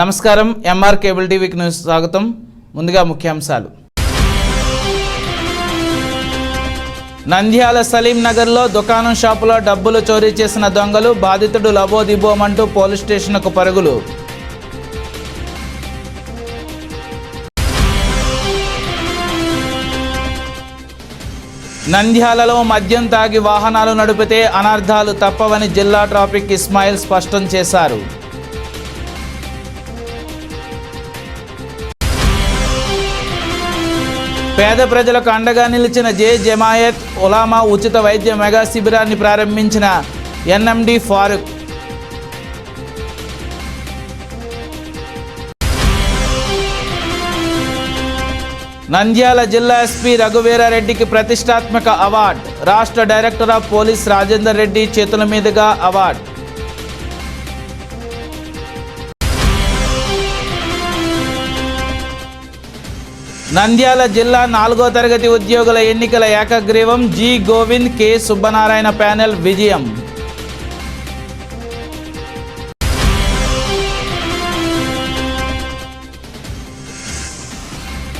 నమస్కారం MR cable టీవీకి news స్వాగతం. ముందుగా ముఖ్యాంశాలు. నంద్యాల సలీం నగర్లో దుకాణం షాపులో డబ్బులు చోరీ చేసిన దొంగలు బాధితుడు లబోదిబోమంటూ పోలీస్ స్టేషన్కు పరుగులు. నంద్యాలలో మద్యం తాగి వాహనాలు నడిపితే అనర్థాలు తప్పవని జిల్లా ట్రాఫిక్ ఇస్మాయిల్ స్పష్టం చేశారు. పేద ప్రజలకు అండగా నిలిచిన జే జమాయత్ ఉలామా ఉచిత వైద్య మెగా శిబిరాన్ని ప్రారంభించిన ఎన్ఎండి ఫారూక్. నంద్యాల జిల్లా ఎస్పీ రఘువీరారెడ్డికి ప్రతిష్టాత్మక అవార్డు. రాష్ట్ర director of police Rajender Reddy చేతుల మీదుగా అవార్డు. నంద్యాల జిల్లా నాలుగో తరగతి ఉద్యోగుల ఎన్నికల ఏకగ్రీవం G Govind K Subbanarayana panel విజయం.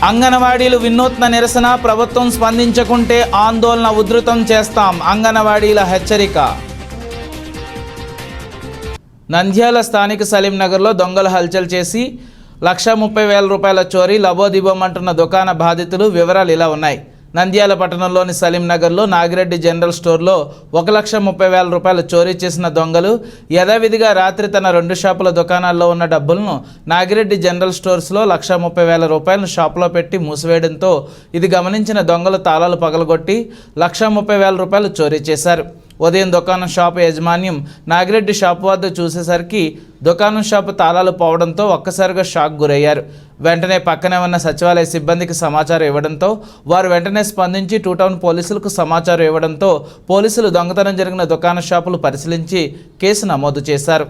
అంగనవాడీలు వినూత్న నిరసన ప్రభుత్వం స్పందించకుంటే ఆందోళన ఉధృతం చేస్తాం అంగనవాడీల హెచ్చరిక. నంద్యాల స్థానిక సలీంనగర్లో దొంగలు హల్చల్ చేసి లక్ష ముప్పై వేల రూపాయల చోరీ లబోదిబోమంటున్న దుకాణ బాధితులు వివరాలు ఇలా ఉన్నాయి. నంద్యాల పట్టణంలోని సలీంనగర్లో నాగిరెడ్డి జనరల్ స్టోర్లో ఒక లక్ష ముప్పై వేల రూపాయలు చోరీ చేసిన దొంగలు యథావిధిగా రాత్రి తన రెండు షాపుల దుకాణాల్లో ఉన్న డబ్బులను నాగిరెడ్డి జనరల్ స్టోర్స్లో లక్ష ముప్పై వేల రూపాయలను షాపులో పెట్టి మూసివేయడంతో ఇది గమనించిన దొంగలు తాళాలు పగలగొట్టి లక్ష ముప్పై వేల రూపాయలు చోరీ చేశారు. ఉదయం దుకాణం షాపు యాజమాన్యం నాగిరెడ్డి షాపు వద్ద చూసేసరికి దుకాణం షాపు తాళాలు పోవడంతో ఒక్కసారిగా షాక్ గురయ్యారు వెంటనే పక్కనే ఉన్న సచివాలయ సిబ్బందికి సమాచారం ఇవ్వడంతో వారు వెంటనే స్పందించి టూ టౌన్ పోలీసులకు సమాచారం ఇవ్వడంతో పోలీసులు దొంగతనం జరిగిన దుకాణ షాపులు పరిశీలించి కేసు నమోదు చేశారు.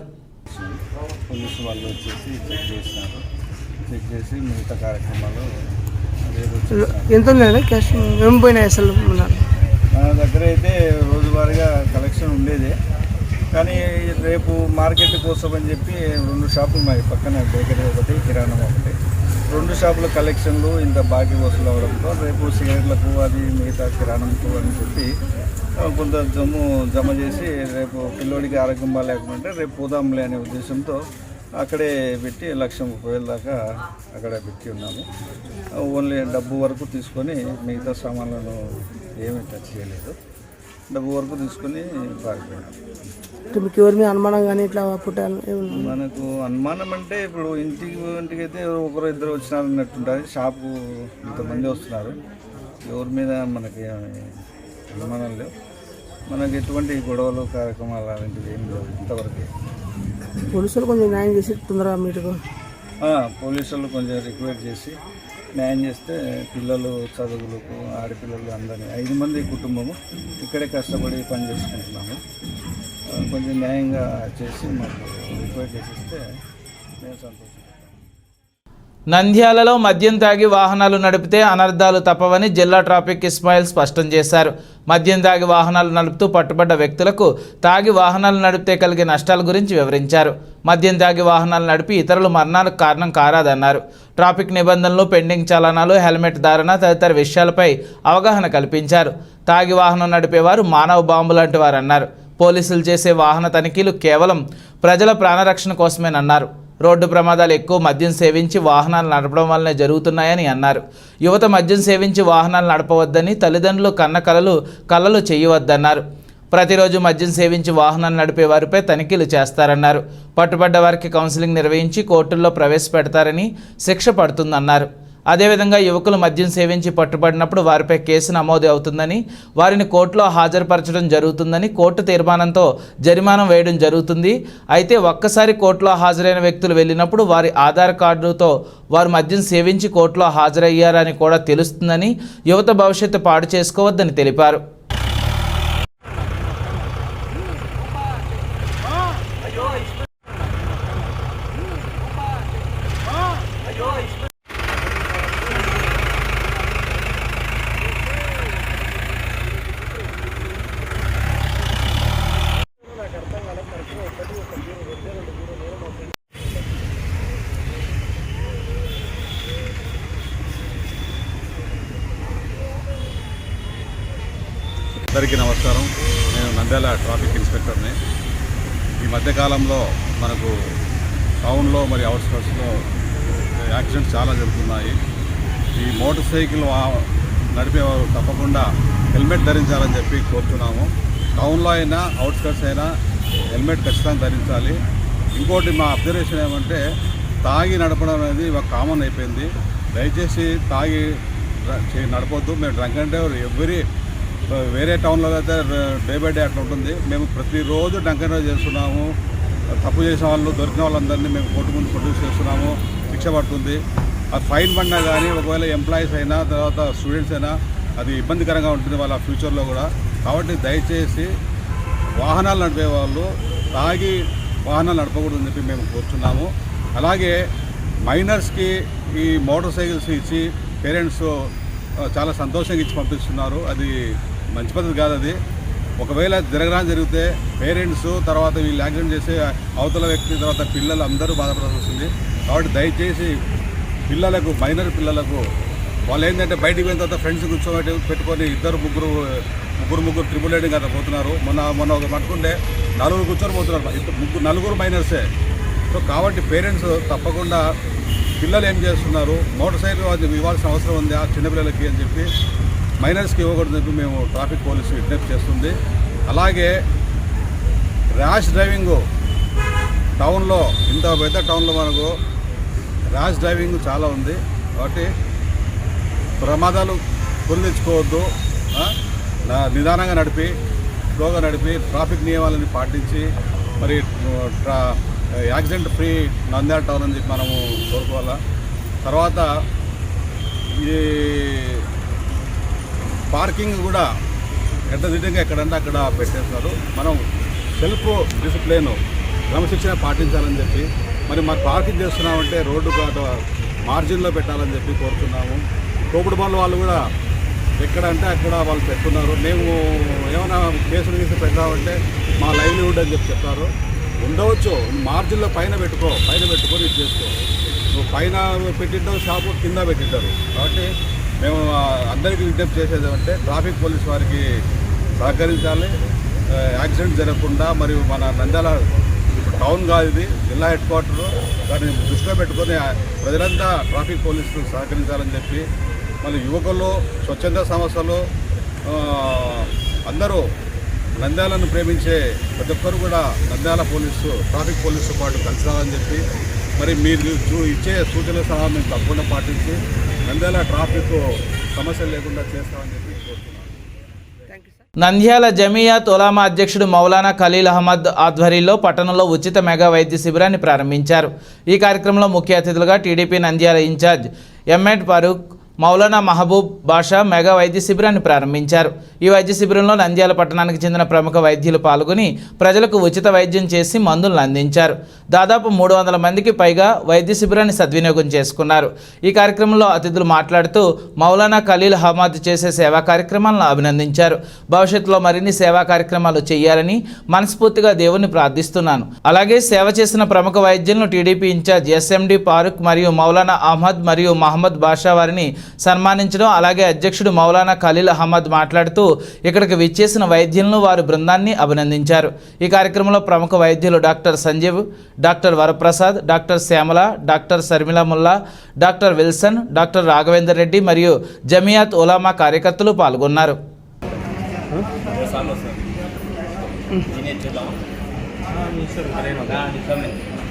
ఎంత ఉందండి క్యాష్ ఏం పోయినాయి అసలు మన దగ్గర అయితే రోజువారీగా కలెక్షన్ ఉండేది. కానీ రేపు మార్కెట్ కోసం అని చెప్పి రెండు షాపులు మావి పక్కన బేకరీ ఒకటి కిరాణం ఒకటి. రెండు షాపుల కలెక్షన్లు ఇంత బాకీ వసూలు అవడంతో రేపు సిగరెట్లకు అది మిగతా కిరాణంకు అని చెప్పి కొంత జమ్ము జమ చేసి రేపు పిల్లోడికి ఆరోగ్యం బాగాలేకుంటే రేపు పోదాంలే అనే ఉద్దేశంతో అక్కడే పెట్టి లక్ష ముప్పై వేల దాకా అక్కడ పెట్టి ఉన్నాము. ఓన్లీ డబ్బు వరకు తీసుకొని మిగతా సామాన్లను ఏమీ టచ్ చేయలేదు. డబ్బు వరకు తీసుకొని పారిపోయినాము అంటే మీకు ఎవరి మీద అనుమానం కానీ ఇట్లా పుట్టాలి? మనకు అనుమానం అంటే ఇప్పుడు ఇంటికి ఇంటికి అయితే ఒకరు ఇద్దరు వచ్చినారు అన్నట్టుంటుంది షాపు ఇంతమంది వస్తున్నారు. ఎవరి మీద మనకి అనుమానం లేవు. మనకి ఎటువంటి గొడవలు కార్యక్రమాలు అలాంటివి ఏం లేవు ఇంతవరకు. పోలీసులు కొంచెం న్యాయం చేసి తొందరగా మీటుకు పోలీసులు కొంచెం రిక్వెస్ట్ చేసి న్యాయం చేస్తే పిల్లలు చదువులకు ఆడపిల్లలు అందరినీ ఐదు మంది కుటుంబము ఇక్కడే కష్టపడి పని చేసుకుంటున్నాము. కొంచెం న్యాయంగా చేసి మాకు రిక్వెస్ట్ చేసిస్తే మేము సంతోషం. నంద్యాలలో మద్యం తాగి వాహనాలు నడిపితే అనర్థాలు తప్పవని జిల్లా ట్రాఫిక్ ఇస్మాయిల్ స్పష్టం చేశారు. మద్యం తాగి వాహనాలు నడుపుతూ పట్టుబడ్డ వ్యక్తులకు తాగి వాహనాలు నడిపితే కలిగే నష్టాల గురించి వివరించారు. మద్యం తాగి వాహనాలు నడిపి ఇతరులు మరణాలకు కారణం కారాదన్నారు. ట్రాఫిక్ నిబంధనలు పెండింగ్ చలనాలు హెల్మెట్ ధారణ తదితర విషయాలపై అవగాహన కల్పించారు. తాగి వాహనం నడిపేవారు మానవ బాంబు లాంటి వారన్నారు. పోలీసులు చేసే వాహన తనిఖీలు కేవలం ప్రజల ప్రాణరక్షణ కోసమేనన్నారు. రోడ్డు ప్రమాదాలు ఎక్కువ మద్యం సేవించి వాహనాలు నడపడం వల్లనే జరుగుతున్నాయని అన్నారు. యువత మద్యం సేవించి వాహనాలు నడపవద్దని తల్లిదండ్రులు కన్న కలలు కలలు చేయవద్దన్నారు. ప్రతిరోజు మద్యం సేవించి వాహనాలు నడిపే వారిపై తనిఖీలు చేస్తారన్నారు. పట్టుబడ్డ వారికి కౌన్సిలింగ్ నిర్వహించి కోర్టుల్లో ప్రవేశపెడతారని శిక్ష పడుతుందన్నారు. అదేవిధంగా యువకులు మద్యం సేవించి పట్టుబడినప్పుడు వారిపై కేసు నమోదు అవుతుందని వారిని కోర్టులో హాజరుపరచడం జరుగుతుందని కోర్టు తీర్మానంతో జరిమానం వేయడం జరుగుతుంది. అయితే ఒక్కసారి కోర్టులో హాజరైన వ్యక్తులు వెళ్ళినప్పుడు వారి ఆధార్ కార్డుతో వారు మద్యం సేవించి కోర్టులో హాజరయ్యారని కూడా తెలుస్తుందని యువత భవిష్యత్తు పాడు చేసుకోవద్దని తెలిపారు. నంద్యాల ట్రాఫిక్ ఇన్స్పెక్టర్ని. ఈ మధ్యకాలంలో మనకు టౌన్లో మరి అవుట్స్కర్ట్స్లో యాక్సిడెంట్స్ చాలా జరుగుతున్నాయి. ఈ మోటార్ సైకిల్ నడిపేవారు తప్పకుండా హెల్మెట్ ధరించాలని చెప్పి కోరుతున్నాము. టౌన్లో అయినా అవుట్స్కర్ట్స్ అయినా హెల్మెట్ ఖచ్చితంగా ధరించాలి. ఇంకోటి మా అబ్జర్వేషన్ ఏమంటే తాగి నడపడం అనేది ఒక కామన్ అయిపోయింది. దయచేసి తాగి డ్ర- నడపొద్దు. మేము డ్రంక్ అంటే ఎవ్రీ వేరే టౌన్లో అయితే డే బై డే అట్లా ఉంటుంది. మేము ప్రతిరోజు డంకన్ చేస్తున్నాము. తప్పు చేసిన వాళ్ళు దొరికిన వాళ్ళందరినీ మేము కోర్టు ముందు ప్రొడ్యూస్ చేస్తున్నాము. శిక్ష పడుతుంది. ఆ ఫైన్ పడినా కానీ ఒకవేళ ఎంప్లాయీస్ అయినా తర్వాత స్టూడెంట్స్ అయినా అది ఇబ్బందికరంగా ఉంటుంది వాళ్ళ ఫ్యూచర్లో కూడా. కాబట్టి దయచేసి వాహనాలు నడిపే వాళ్ళు తాగి వాహనాలు నడపకూడదని చెప్పి మేము కోరుచున్నాము. అలాగే మైనర్స్కి ఈ మోటార్ సైకిల్స్ ఇచ్చి పేరెంట్స్ చాలా సంతోషంగా ఇచ్చి పంపిస్తున్నారు. అది మంచి పద్ధతి కాదు అది. ఒకవేళ జరగడం జరిగితే పేరెంట్స్ తర్వాత వీళ్ళు యాక్సిడెంట్ చేసే అవతల వ్యక్తి తర్వాత పిల్లలు అందరూ బాధపడాల్సి వస్తుంది. కాబట్టి దయచేసి పిల్లలకు మైనర్ పిల్లలకు వాళ్ళు ఏంటంటే బయటికి పోయిన తర్వాత ఫ్రెండ్స్ కూర్చోబెట్టి పెట్టుకొని ఇద్దరు ముగ్గురు ముగ్గురు ముగ్గురు ట్రిపుల్ రైడింగ్ అట్లా పోతున్నారు. మొన్న మొన్న ఒక పట్టుకుంటే నలుగురు కూర్చొని పోతున్నారు. ముగ్గురు నలుగురు మైనర్సే సో కాబట్టి పేరెంట్స్ తప్పకుండా పిల్లలు ఏం చేస్తున్నారు? మోటార్ సైకిల్ అది ఇవ్వాల్సిన అవసరం ఉంది. ఆ చిన్నపిల్లలకి అని చెప్పి మైనర్స్కి ఇవ్వకూడదు చెప్పి మేము ట్రాఫిక్ పోలీసు విజ్ఞప్తి చేస్తుంది. అలాగే ర్యాష్ డ్రైవింగ్ టౌన్లో ఇంత పెద్ద టౌన్లో మనకు ర్యాష్ డ్రైవింగ్ చాలా ఉంది. కాబట్టి ప్రమాదాలు కొని నిదానంగా నడిపి స్లోగా నడిపి ట్రాఫిక్ నియమాలని పాటించి మరి ట్రా యాక్సిడెంట్ ఫ్రీ నంద్యాల టౌన్ అని చెప్పి మనము కోరుకోవాలా? తర్వాత ఈ పార్కింగ్ కూడా ఎడ్డదిడ్డంగా ఎక్కడంటే అక్కడ పెట్టేస్తున్నారు. మనం సెల్ఫ్ డిసిప్లిన్ క్రమశిక్షణ పాటించాలని చెప్పి మరి మరి పార్కింగ్ చేస్తున్నామంటే రోడ్డు కాదు మార్జిన్లో పెట్టాలని చెప్పి కోరుతున్నాము. తోపుడు బండ్ల వాళ్ళు కూడా ఎక్కడంటే అక్కడ వాళ్ళు పెట్టున్నారు. మేము ఏమైనా కేసులు తీసి పెట్టామంటే మా లైవ్లీహుడ్ అని చెప్పి చెప్తారు. ఉండవచ్చు మార్జిన్లో పైన పెట్టుకో పైన పెట్టుకొని ఇది చేసుకో. నువ్వు పైన పెట్టింటావు షాపు కింద పెట్టింటారు కాబట్టి మేము అందరికీ విజ్ఞప్తి చేసేది ఏమంటే ట్రాఫిక్ పోలీస్ వారికి సహకరించాలి. యాక్సిడెంట్ జరగకుండా మరియు మన నంద్యాల టౌన్ కాదు ఇది జిల్లా హెడ్ క్వార్టరు. దాన్ని దృష్టిలో పెట్టుకొని ప్రజలంతా ట్రాఫిక్ పోలీసులు సహకరించాలని చెప్పి మళ్ళీ యువకులు స్వచ్ఛంద సంస్థలు అందరూ నంద్యాలను ప్రేమించే ప్రతి ఒక్కరు కూడా నంద్యాల పోలీసు ట్రాఫిక్ పోలీసు పాటు కలిసి రావాలని చెప్పి మరి మీరు ఇచ్చే సూచనల సహా మేము తప్పకుండా పాటించి నంద్యాల ట్రాఫిక్ సమస్యలు లేకుండా చేస్తామని చెప్పి కోరుతున్నాను. నంద్యాల జమియాత్ ఉలామా అధ్యక్షుడు మౌలానా ఖలీల్ అహ్మద్ ఆధ్వర్యంలో పట్టణంలో ఉచిత మెగా వైద్య శిబిరాన్ని ప్రారంభించారు. ఈ కార్యక్రమంలో ముఖ్య అతిథులుగా TDP Nandyal incharge MEd Farooq Maulana Mahaboob Basha mega వైద్య శిబిరాన్ని ప్రారంభించారు. ఈ వైద్య శిబిరంలో నంద్యాల పట్టణానికి చెందిన ప్రముఖ వైద్యులు పాల్గొని ప్రజలకు ఉచిత వైద్యం చేసి మందులను అందించారు. దాదాపు మూడు వందల మందికి పైగా వైద్య శిబిరాన్ని సద్వినియోగం చేసుకున్నారు. ఈ కార్యక్రమంలో అతిథులు మాట్లాడుతూ మౌలానా ఖలీల్ హమాద్ చేసే సేవా కార్యక్రమాలను అభినందించారు. భవిష్యత్తులో మరిన్ని సేవా కార్యక్రమాలు చేయాలని మనస్ఫూర్తిగా దేవుణ్ణి ప్రార్థిస్తున్నాను. అలాగే సేవ చేసిన ప్రముఖ వైద్యులను టీడీపీ ఇన్ఛార్జ్ ఎస్ఎండి ఫారూక్ మరియు మౌలానా అహ్మద్ మరియు మహమ్మద్ బాషా వారిని సన్మానించడం. అలాగే అధ్యక్షుడు మౌలానా ఖలీల్ అహ్మద్ మాట్లాడుతూ ఇక్కడికి విచ్చేసిన వైద్యులను వారి బృందాన్ని అభినందించారు. ఈ కార్యక్రమంలో ప్రముఖ వైద్యులు doctor Sanjeev doctor Varaprasad doctor Shyamala doctor Sharmila Mulla doctor Wilson doctor Raghavender Reddy మరియు జమియాత్ ఉలామా కార్యకర్తలు పాల్గొన్నారు.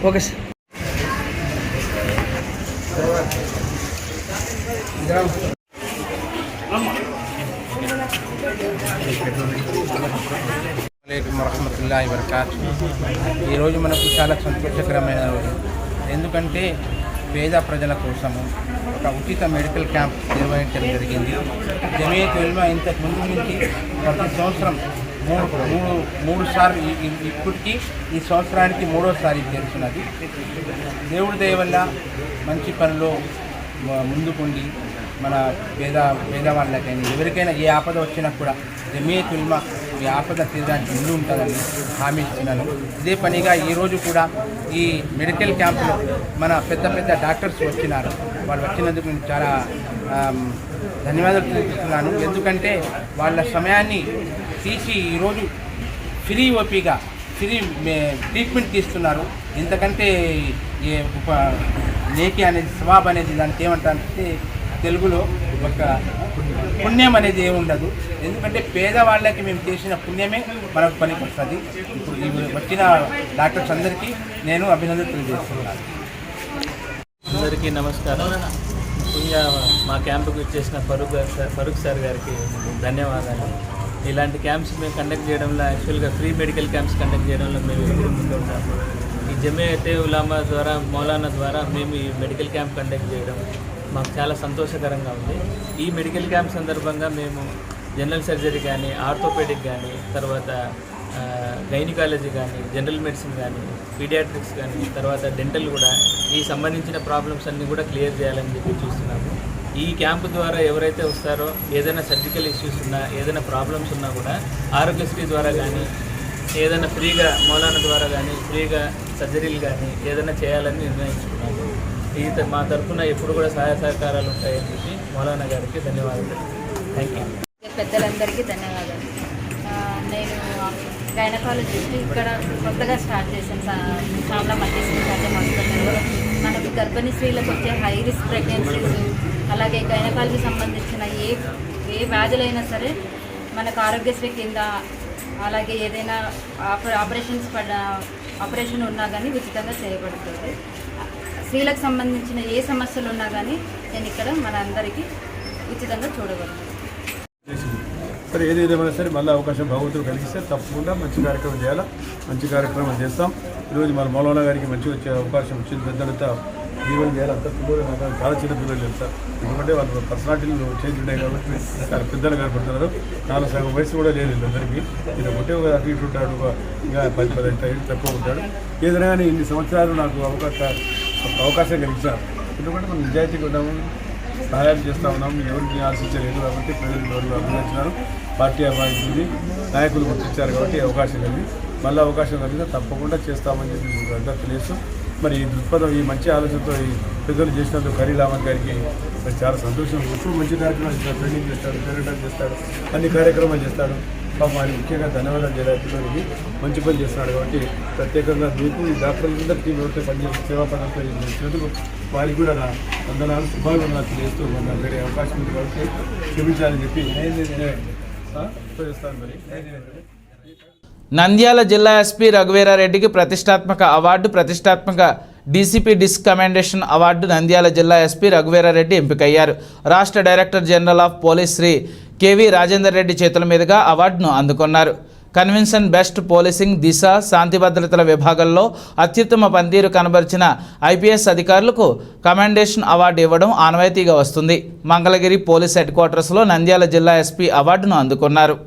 ఓకే సార్ అలైకుం వరహమతుల్లాహి వరకాతు. ఈరోజు మనకు చాలా సంతోషకరమైన రోజు. ఎందుకంటే పేద ప్రజల కోసము ఒక ఉచిత మెడికల్ క్యాంప్ నిర్వహించడం జరిగింది. జమియత్ వెల్మా ఇంతకు ముందు నుంచి ప్రతి సంవత్సరం మూడు మూడు మూడు సార్లు ఈ- ఇప్పటికీ ఈ సంవత్సరానికి మూడోసారి చేస్తున్నది దేవుడి దయ వల్ల మంచి పనిలో ముందుకుండి మన పేద పేదవాళ్ళకైనా ఎవరికైనా ఏ ఆపద వచ్చినా కూడా జమీ తుల్మ ఈ ఆపద తీరడానికి ముందు ఉంటుందని హామీ ఇస్తున్నాను. ఇదే పనిగా ఈరోజు కూడా ఈ మెడికల్ క్యాంపులో మన పెద్ద పెద్ద డాక్టర్స్ వచ్చినారు. వాళ్ళు వచ్చినందుకు నేను చాలా ధన్యవాదాలు తెలుపుతున్నాను. ఎందుకంటే వాళ్ళ సమయాన్ని తీసి ఈరోజు ఫ్రీ ఓపీగా ఫ్రీ ట్రీట్మెంట్ తీస్తున్నారు. ఇంతకంటే నేకి అనేది స్వాబ్ అనేది దానికి ఏమంటారంటే తెలుగులో ఒక పుణ్యం అనేది ఏముండదు. ఉండదు ఎందుకంటే పేదవాళ్ళకి మేము చేసిన పుణ్యమే మనకు పనికి వస్తుంది ఇప్పుడు ఈ వచ్చిన డాక్టర్స్ అందరికీ నేను అభినందన తెలియజేస్తున్నాను. అందరికీ నమస్కారం. ముఖ్యంగా మా క్యాంపుకి వచ్చేసిన ఫరూక్ గారు సార్ ఫరూక్ సార్ గారికి ధన్యవాదాలు. ఇలాంటి క్యాంప్స్ మేము కండక్ట్ చేయడంలో యాక్చువల్గా ఫ్రీ మెడికల్ క్యాంప్స్ కండక్ట్ చేయడంలో మేము ఎప్పుడు ముందు ఉంటాము ఈ జమియతే ఉలామా ద్వారా మౌలానా ద్వారా మేము ఈ మెడికల్ క్యాంప్ కండక్ట్ చేయడం మాకు చాలా సంతోషకరంగా ఉంది. ఈ మెడికల్ క్యాంప్ సందర్భంగా మేము జనరల్ సర్జరీ కానీ ఆర్థోపెడిక్ కానీ తర్వాత గైనికాలజీ కానీ జనరల్ మెడిసిన్ కానీ పీడియాట్రిక్స్ కానీ తర్వాత డెంటల్ కూడా ఈ సంబంధించిన ప్రాబ్లమ్స్ అన్నీ కూడా క్లియర్ చేయాలని చెప్పి చూస్తున్నాము. ఈ క్యాంప్ ద్వారా ఎవరైతే వస్తారో ఏదైనా సర్జికల్ ఇష్యూస్ ఉన్నా ఏదైనా ప్రాబ్లమ్స్ ఉన్నా కూడా ఆరోగ్యశ్రీ ద్వారా కానీ ఏదైనా ఫ్రీగా మౌలానా ద్వారా కానీ ఫ్రీగా సర్జరీలు కానీ ఏదైనా చేయాలని నిర్ణయించుకున్నాను. ఈ మా తరఫున ఎప్పుడు కూడా సహాయ సహకారాలు ఉంటాయని చెప్పి మౌలానా గారికి ధన్యవాదాలు థ్యాంక్ యూ పెద్దలందరికీ ధన్యవాదాలు. నేను గైనకాలజిస్ట్ ఇక్కడ కొత్తగా స్టార్ట్ చేశాను. సా- మంది హాస్పిటల్లో మనకు గర్భిణీ స్త్రీలకు వచ్చే హై రిస్క్ ప్రెగ్నెన్సీస్ అలాగే గైనకాలజీ సంబంధించిన ఏ ఏ వ్యాధులైనా సరే మనకు ఆరోగ్యశ్రీ కింద అలాగే ఏదైనా ఆపరేషన్స్ పడ ఆపరేషన్ ఉన్నా కానీ ఉచితంగా చేయబడుతుంది. స్త్రీలకు సంబంధించిన ఏ సమస్యలు ఉన్నా కానీ నేను ఇక్కడ మన అందరికీ ఉచితంగా చూడగలను. సరే ఏది ఏదేమైనా సరే మళ్ళీ అవకాశం భగవంతుడు కలిగిస్తే తప్పకుండా మంచి కార్యక్రమం చేయాలా? మంచి కార్యక్రమం చేస్తాం. ఈరోజు మన మౌలానా గారికి మంచి వచ్చే అవకాశం వచ్చిన పెద్దలంతా జీవనం చేయాలి అంత పిల్లలు చాలా చిన్న పిల్లలు వెళ్తారు ఎందుకంటే వాళ్ళ పర్సనాలిటీలు చేంజ్ ఉన్నాయి కాబట్టి చాలా పెద్దలు కనపడుతున్నారు నాలుగు సగం వయసు కూడా లేదు వీళ్ళందరికీ ఈయన ఒకటే ఒక అటు ఇటు ఉంటాడు ఇంకా పది పదిహేను టైం తక్కువ ఉంటాడు. ఏదైనా కానీ ఇన్ని సంవత్సరాలు నాకు అవకాశ అవకాశం కలిగించారు ఎందుకంటే మనం నిజాయితీగా ఉన్నాము సహాయం చేస్తూ ఉన్నాం ఎవరికి ఆశించలేదు కాబట్టి ప్రజలు ఎవరు అభినందించినారు. పార్టీ అభినందించింది నాయకులు గుర్తించారు కాబట్టి అవకాశం కలిగి మళ్ళీ అవకాశం కలిగితే తప్పకుండా చేస్తామని చెప్పి మీకు అంతా తెలుసు. మరి ఈ దృక్పథం ఈ మంచి ఆలోచనతో ఈ పెద్దలు చేసినందుకు కరీల్ అహ్మద్ గారికి మరి చాలా సంతోషం. ఎప్పుడు మంచి కార్యక్రమాలు చేస్తాడు ట్రైనింగ్ చేస్తాడు పేరెంట్ చేస్తాడు అన్ని కార్యక్రమాలు చేస్తాడు పాపం ఆయన ముఖ్యంగా ధన్యవాదాలు చేయాలి పిల్లలకి మంచి పని చేస్తున్నాడు కాబట్టి ప్రత్యేకంగా మీకు ఈ డాక్టర్లందరికీ ఎవరితో పనిచేసి సేవా పనులతో చేసినందుకు వారికి కూడా నా వందనాలు శుభాభివందనాలు తెలియజేస్తూ మన వేరే అవకాశం ఉంది కాబట్టి క్షమించాలని చెప్పి. ఆ, చేస్తాను మరి? నంద్యాల జిల్లా ఎస్పీ రఘువీరారెడ్డికి ప్రతిష్టాత్మక అవార్డు ప్రతిష్టాత్మక DCP dis commendation award Nandyal జిల్లా ఎస్పీ రఘువీరారెడ్డి ఎంపికయ్యారు. రాష్ట్ర director general of police Shri KV Rajender Reddy చేతుల మీదుగా అవార్డును అందుకున్నారు. కన్వెన్షన్ బెస్ట్ పోలీసింగ్ దిశ శాంతి భద్రతల విభాగంలో అత్యుత్తమ పనితీరు కనబరిచిన ఐపీఎస్ అధికారులకు కమాండేషన్ అవార్డు ఇవ్వడం ఆనవాయితీగా వస్తుంది. మంగళగిరి పోలీస్ హెడ్ క్వార్టర్స్లో నంద్యాల జిల్లా ఎస్పీ అవార్డును అందుకున్నారు.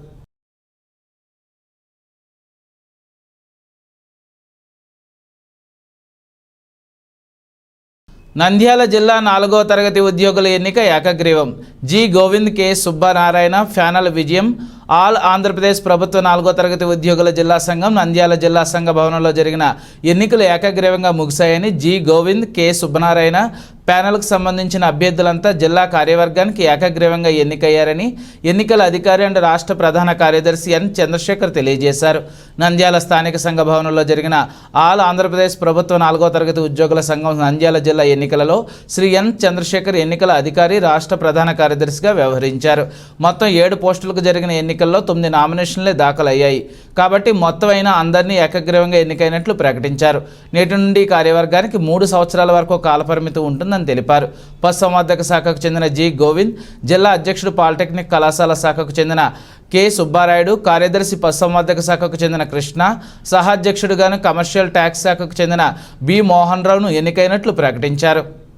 నంద్యాల జిల్లా నాలుగో తరగతి ఉద్యోగుల ఎన్నిక ఏకగ్రీవం. G. Govind K. Subbanarayana panel విజయం. ఆల్ ఆంధ్రప్రదేశ్ ప్రభుత్వ నాలుగో తరగతి ఉద్యోగుల జిల్లా సంఘం నంద్యాల జిల్లా సంఘ భవనంలో జరిగిన ఎన్నికలు ఏకగ్రీవంగా ముగిశాయని జి. గోవింద్ కె. సుబ్బనారాయణ ప్యానెల్కు సంబంధించిన అభ్యర్థులంతా జిల్లా కార్యవర్గానికి ఏకగ్రీవంగా ఎన్నికయ్యారని ఎన్నికల అధికారి అండ్ రాష్ట్ర ప్రధాన కార్యదర్శి ఎన్. చంద్రశేఖర్ తెలియజేశారు. నంద్యాల స్థానిక సంఘ భవనంలో జరిగిన ఆల్ ఆంధ్రప్రదేశ్ ప్రభుత్వ నాలుగో తరగతి ఉద్యోగుల సంఘం నంద్యాల జిల్లా ఎన్నికలలో శ్రీ ఎన్. చంద్రశేఖర్ ఎన్నికల అధికారి రాష్ట్ర ప్రధాన కార్యదర్శిగా వ్యవహరించారు. మొత్తం ఏడు పోస్టులకు జరిగిన ఎన్నికల్లో తొమ్మిది నామినేషన్లే దాఖలయ్యాయి. కాబట్టి మొత్తం అయిన అందరినీ ఏకగ్రీవంగా ఎన్నికైనట్లు ప్రకటించారు. నేటి నుండి కార్యవర్గానికి మూడు సంవత్సరాల వరకు కాలపరిమితి ఉంటుందని తెలిపారు. పశుసంవర్ధక శాఖకు చెందిన జి. గోవింద్ జిల్లా అధ్యక్షుడు పాలిటెక్నిక్ కళాశాల శాఖకు చెందిన కె. సుబ్బారాయుడు కార్యదర్శి పశుసంవర్ధక శాఖకు చెందిన కృష్ణ సహాధ్యక్షుడుగాను కమర్షియల్ ట్యాక్స్ శాఖకు చెందిన బి. మోహన్ రావును ఎన్నికైనట్లు ప్రకటించారు.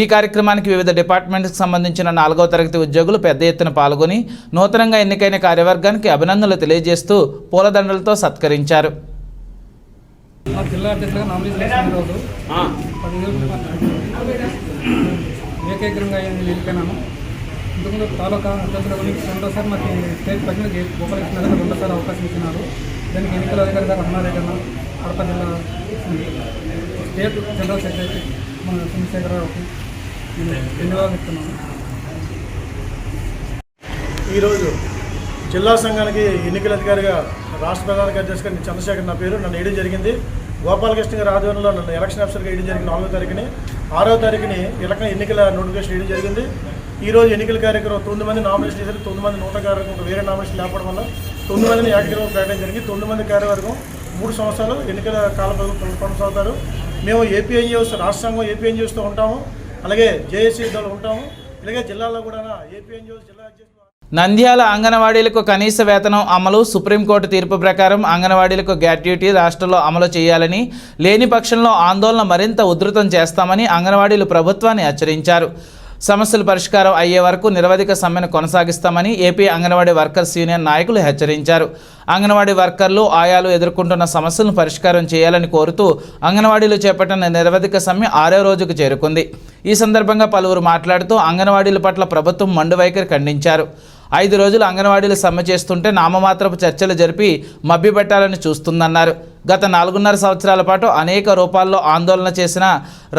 ఈ కార్యక్రమానికి వివిధ డిపార్ట్మెంట్కి సంబంధించిన నాలుగో తరగతి ఉద్యోగులు పెద్ద ఎత్తున పాల్గొని నూతనంగా ఎన్నికైన కార్యవర్గానికి అభినందనలు తెలియజేస్తూ పూలదండలతో సత్కరించారు. ఎన్నికైనాను ఇంతకుముందు తాలూకా అధ్యక్షుల గురించి రెండోసారి మాకు స్టేట్ ప్రజలకు గోపాలకృష్ణ గారు రెండోసారి అవకాశం ఇచ్చినారు. దానికి ఎన్నికల అధికారి గారు అన్నారెడ్డి అన్న కడప జిల్లా స్టేట్ జనరల్ సెక్రటరీ మన చంద్రశేఖరరావుకి ధన్యవాదాలు ఈరోజు జిల్లా సంఘానికి ఎన్నికల అధికారిగా రాష్ట్ర ప్రధాన కార్యదర్శిగా చంద్రశేఖర్ నా పేరు. నన్ను వేయడం జరిగింది. గోపాలకృష్ణ గారి ఆధ్వర్యంలో నన్ను ఎలక్షన్ ఆఫీసర్గా వేయడం జరిగింది నాలుగో తారీఖుని. ఆరో తారీఖుని ఎలక్షన్ ఎన్నికల నోటిఫికేషన్ వేయడం జరిగింది. ఈ రోజు ఎన్నికల కార్యక్రమం తొమ్మిది మంది నామినేషన్ చేశారు. తొమ్మిది మంది నూట కార్యక్రమం వేరే నామినేషన్ లేకపోవడం వల్ల తొమ్మిది మందిని ఏకగ్రహం ప్రకటన జరిగింది. తొమ్మిది మంది కార్యవర్గం మూడు సంవత్సరాలు ఎన్నికల కాల కొనసాగుతారు. మేము ఏపీఎన్జిఓస్ రాష్ట్ర సంఘం ఏపీఎన్జిఓస్తో ఉంటాము. అలాగే జేఏసీ ఉంటాము. ఇలాగే జిల్లాలో కూడా ఏపీఎన్జిఓస్ జిల్లా అధ్యక్షులు నంద్యాల అంగన్వాడీలకు కనీస వేతనం అమలు సుప్రీంకోర్టు తీర్పు ప్రకారం అంగన్వాడీలకు గ్రాట్యుటీ రాష్ట్రంలో అమలు చేయాలని లేని పక్షంలో ఆందోళన మరింత ఉధృతం చేస్తామని అంగన్వాడీలు ప్రభుత్వాన్ని హెచ్చరించారు. సమస్యల పరిష్కారం అయ్యే వరకు నిరవధిక సమ్మెను కొనసాగిస్తామని ఏపీ అంగన్వాడీ వర్కర్స్ యూనియన్ నాయకులు హెచ్చరించారు. అంగన్వాడీ వర్కర్లు ఆయాలు ఎదుర్కొంటున్న సమస్యలను పరిష్కారం చేయాలని కోరుతూ అంగన్వాడీలు చేపట్టిన నిరవధిక సమ్మె ఆరో రోజుకు చేరుకుంది. ఈ సందర్భంగా పలువురు మాట్లాడుతూ అంగన్వాడీల పట్ల ప్రభుత్వం మండు వైఖరి ఖండించారు. ఐదు రోజులు అంగన్వాడీలు సమ్మె చేస్తుంటే నామమాత్రపు చర్చలు జరిపి మభ్యపెట్టాలని చూస్తుందన్నారు. గత నాలుగున్నర సంవత్సరాల పాటు అనేక రూపాల్లో ఆందోళన చేసిన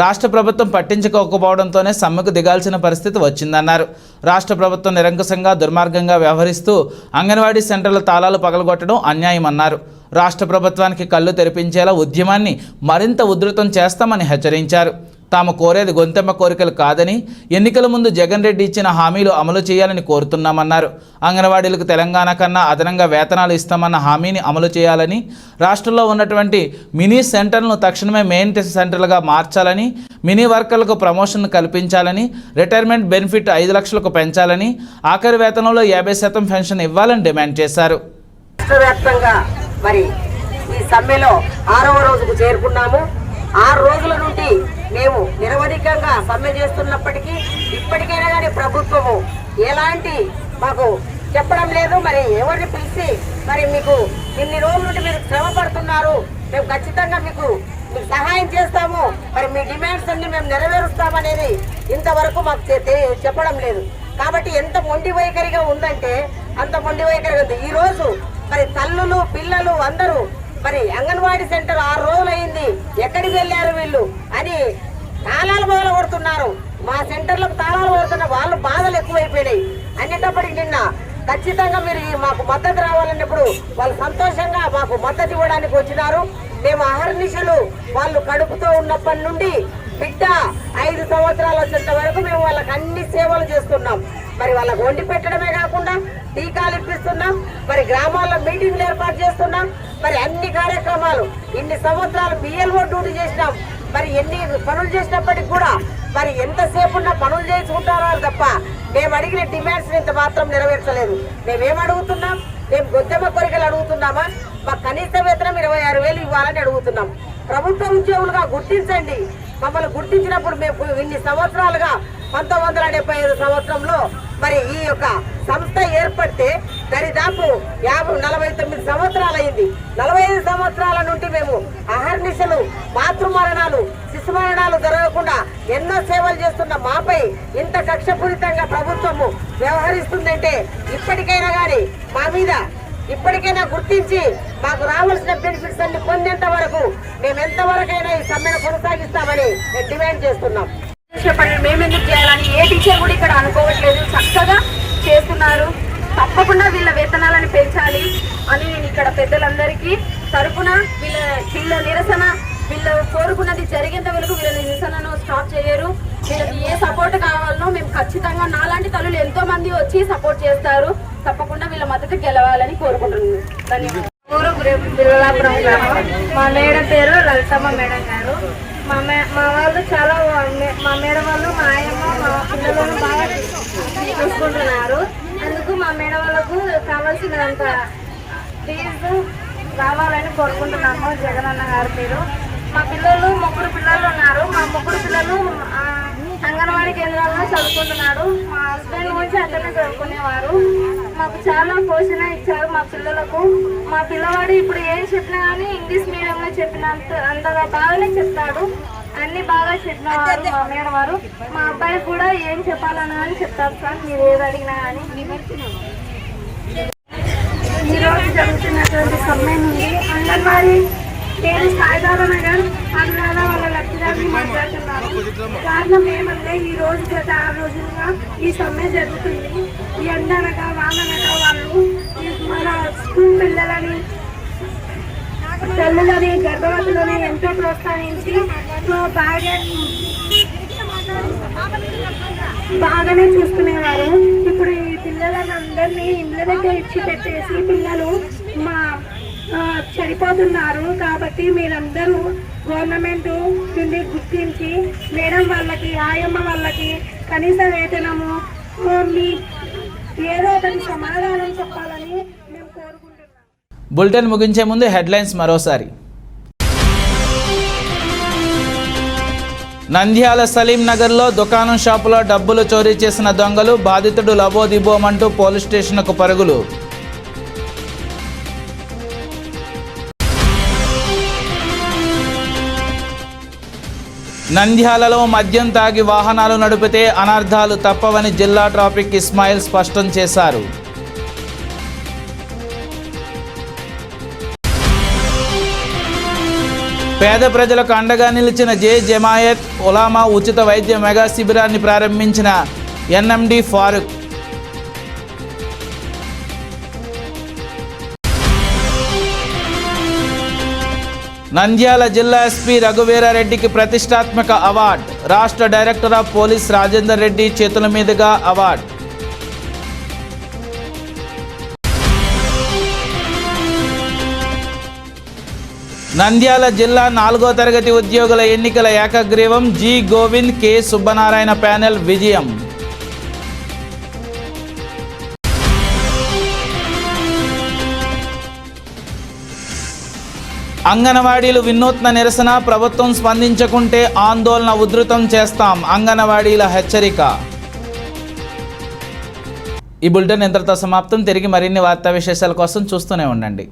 రాష్ట్ర ప్రభుత్వం పట్టించుకోకపోవడంతోనే సమ్మెకు దిగాల్సిన పరిస్థితి వచ్చిందన్నారు. రాష్ట్ర ప్రభుత్వం నిరంకుశంగా దుర్మార్గంగా వ్యవహరిస్తూ అంగన్వాడీ సెంటర్ల తాళాలు పగలగొట్టడం అన్యాయమన్నారు. రాష్ట్ర ప్రభుత్వానికి కళ్ళు తెరిపించేలా ఉద్యమాన్ని మరింత ఉధృతం చేస్తామని హెచ్చరించారు. తాము కోరేది గొంతెమ్మ కోరికలు కాదని ఎన్నికల ముందు జగన్ రెడ్డి ఇచ్చిన హామీలు అమలు చేయాలని కోరుతున్నామన్నారు. అంగన్వాడీలకు తెలంగాణ కన్నా అదనంగా వేతనాలు ఇస్తామన్న హామీని అమలు చేయాలని రాష్ట్రంలో ఉన్నటువంటి మినీ సెంటర్లను తక్షణమే మెయిన్ సెంటర్లుగా మార్చాలని మినీ వర్కర్లకు ప్రమోషన్ కల్పించాలని రిటైర్మెంట్ బెనిఫిట్ ఐదు లక్షలకు పెంచాలని ఆఖరి వేతనంలో యాభై శాతం పెన్షన్ ఇవ్వాలని డిమాండ్ చేశారు. మరి ఈ సమ్మెలో ఆరవ రోజుకు చేరుకున్నాము. ఆరు రోజుల నుండి మేము నిరవధికంగా సమ్మె చేస్తున్నప్పటికీ ఇప్పటికైనా కానీ ప్రభుత్వము ఎలాంటి మాకు చెప్పడం లేదు. మరి ఎవరిని పిలిచి మరి మీకు ఇన్ని రోజుల నుండి మీరు శ్రమ పడుతున్నారు. మేము ఖచ్చితంగా మీకు మీకు సహాయం చేస్తాము. మరి మీ డిమాండ్స్ అన్ని మేము నెరవేరుస్తామనేది ఇంతవరకు మాకు చెప్పడం లేదు. కాబట్టి ఎంత మొండి వైఖరిగా ఉందంటే అంత మొండి వైఖరిగా ఉంది. ఈ రోజు మరి తల్లులు పిల్లలు అందరూ మరి అంగన్వాడీ సెంటర్ ఆరు రోజులు అయింది ఎక్కడ తాళాలు మొదలు కొడుతున్నారు మా సెంటర్లకు తాళాలు కొడుతున్న వాళ్ళు బాధలు ఎక్కువైపోయినాయి. అనేటప్పటికి నిన్న ఖచ్చితంగా మీరు మాకు మద్దతు రావాలన్నప్పుడు వాళ్ళు సంతోషంగా మాకు మద్దతు ఇవ్వడానికి వచ్చినారు. మేము అహర్నిశలు వాళ్ళు కడుపుతో ఉన్నప్పటి నుండి బిడ్డ ఐదు సంవత్సరాలు వచ్చేంత వరకు మేము వాళ్ళకి అన్ని సేవలు చేస్తున్నాం. మరి వాళ్ళకు వండి పెట్టడమే కాకుండా టీకాలు ఇప్పిస్తున్నాం. మరి గ్రామాల్లో మీటింగ్లు ఏర్పాటు చేస్తున్నాం. మరి అన్ని కార్యక్రమాలు ఇన్ని సంవత్సరాలు బిఎల్ఓ డ్యూటీ చేసినాం. మరి ఎన్ని పనులు చేసినప్పటికి కూడా మరి ఎంతసేపు ఉన్న పనులు చేసుకుంటారో తప్ప మేము అడిగిన డిమాండ్స్ ఇంత మాత్రం నెరవేర్చలేదు. మేమేం అడుగుతున్నాం మేము గొద్దెమ్మ కోరికలు అడుగుతున్నామా? మాకు కనీస వేతనం ఇరవై ఆరు వేలు ఇవ్వాలని అడుగుతున్నాం. ప్రభుత్వ ఉద్యోగులుగా గుర్తించండి. మమ్మల్ని గుర్తించినప్పుడు మేము ఇన్ని సంవత్సరాలుగా పంతొమ్మిది వందల డెబ్బై ఐదు సంవత్సరంలో మరి ఈ యొక్క సంస్థ ఏర్పడితే దరిదాపు యాభై నలభై తొమ్మిది సంవత్సరాలు అయింది నలభై ఐదు సంవత్సరాల నుండి మేము అహర్నిశలు మాతృమరణాలు శిశు మరణాలు జరగకుండా ఎన్నో సేవలు చేస్తున్న మాపై ఇంత కక్షపూరితంగా ప్రభుత్వము వ్యవహరిస్తుందంటే ఇప్పటికైనా కానీ మా మీద ఇప్పటికైనా గుర్తించి మాకు రావాల్సిన బెనిఫిట్స్ అన్ని పొందేంత వరకు మేము ఎంతవరకైనా ఈ సమ్మెను కొనసాగిస్తామని మేము డిమాండ్ చేస్తున్నాం. చెప్పండి మేము ఎందుకు చేయాలని ఏ టీచర్ కూడా ఇక్కడ అనుకోవట్లేదు. చక్కగా చేస్తున్నారు. తప్పకుండా వీళ్ళ వేతనాలను పెంచాలి అని నేను ఇక్కడ పెద్దలందరికీ తరపున వీళ్ళ వీళ్ళ నిరసన వీళ్ళు కోరుకున్నది జరిగేంత వరకు వీళ్ళ నిరసనను స్టాప్ చేయరు. వీళ్ళకి ఏ సపోర్ట్ కావాలనో మేము ఖచ్చితంగా నాలాంటి తల్లులు ఎంతో మంది వచ్చి సపోర్ట్ చేస్తారు. తప్పకుండా వీళ్ళ మద్దతు గెలవాలని కోరుకుంటున్నాను. ధన్యవాదాలు. ఊరు బిర్లాపురం గ్రామం. మా మేడం పేరు లలితమ్మ మేడం గారు. మా మే మా వాళ్ళు చాలా మా మేడం వాళ్ళు మా ఆయమ్మ మా పిల్లలను బాగా చూసుకుంటున్నారు. అందుకు మా మేడం వాళ్ళకు కావాల్సినంత ఫీజు రావాలని కోరుకుంటున్నాము జగన్ అన్న గారి పేరు. మా పిల్లలు ముగ్గురు పిల్లలు ఉన్నారు. మా ముగ్గురు పిల్లలు అంగన్వాడీ కేంద్రాల్లో చదువుకుంటున్నారు. మా హస్బెండ్ గురించి అక్కడనే చదువుకునేవారు. చాలా పోషణ ఇచ్చారు మా పిల్లలకు. మా పిల్లవాడు ఇప్పుడు ఏం చెప్పినా కానీ ఇంగ్లీష్ మీడియంలో చెప్పినంత అంతగా బాగానే చెప్తాడు. అన్ని బాగా చెప్పినవారు మా మేడం వారు మా అబ్బాయి కూడా ఏం చెప్పాలని కానీ చెప్తారు సార్. మీరు ఏది అడిగినా కానీ. ఈరోజు జరుగుతున్నటువంటి సమ్మె నుండి అంగన్వాడీ పేరు సాయిబాబా నగర్ అనురాధ వాళ్ళ మాట్లాడుతున్నారు కారణం ఏమంటే ఈ రోజు గత ఆరు రోజులుగా ఈ సమ్మె జరుగుతుంది. ఈ ఎండనగా వాననగా వాళ్ళు ఈ పిల్లలని తల్లులని గర్భవతులని ఎంతో ప్రోత్సహించి బాగా బాగానే చూసుకునేవారు. ఇప్పుడు ఈ పిల్లలను అందరినీ ఇండ్ల దగ్గర ఇచ్చి పెట్టేసి పిల్లలు మా చనిపోతున్నారు. కాబట్టి మీరందరూ గవర్నమెంట్ నుండి గుర్తించి మేడం వాళ్ళకి ఆయమ్మ వాళ్ళకి కనీస వేతనము మీ ఏదో ఒకటి సమాధానం చెప్పాలని మేము కోరుకుంటున్నాం. బులెటిన్ ముగించే ముందు హెడ్లైన్స్ మరోసారి. నంద్యాల సలీం నగర్లో దుకాణం షాపులో డబ్బులు చోరీ చేసిన దొంగలు బాధితుడు లబోదిబోమంటూ పోలీస్ స్టేషన్కు పరుగులు. నంద్యాలలో మద్యం తాగి వాహనాలు నడిపితే అనర్థాలు తప్పవని జిల్లా ట్రాఫిక్ ఇస్మాయిల్ స్పష్టం చేశారు. పేద ప్రజలకు అండగా నిలిచిన జే. జమాయత్ ఉలామా ఉచిత వైద్య మెగా శిబిరాన్ని ప్రారంభించిన ఎన్ఎండి ఫారూక్. నంద్యాల జిల్లా ఎస్పీ రఘువీరారెడ్డికి ప్రతిష్టాత్మక అవార్డు. రాష్ట్ర director of police Rajender Reddy చేతుల మీదుగా అవార్డు. నంద్యాల జిల్లా నాలుగో తరగతి ఉద్యోగుల ఎన్నికల ఏకగ్రీవం G. Govind K. Subbanarayana panel విజయం. అంగనవాడీలు వినూత్న నిరసన ప్రభుత్వం స్పందించకుంటే ఆందోళన ఉధృతం చేస్తాం. అంగనవాడీల హెచ్చరిక. ఈ బులెటిన్ ఇంతటితో సమాప్తం. తిరిగి మరిన్ని వార్తా విశేషాల కోసం చూస్తూనే ఉండండి.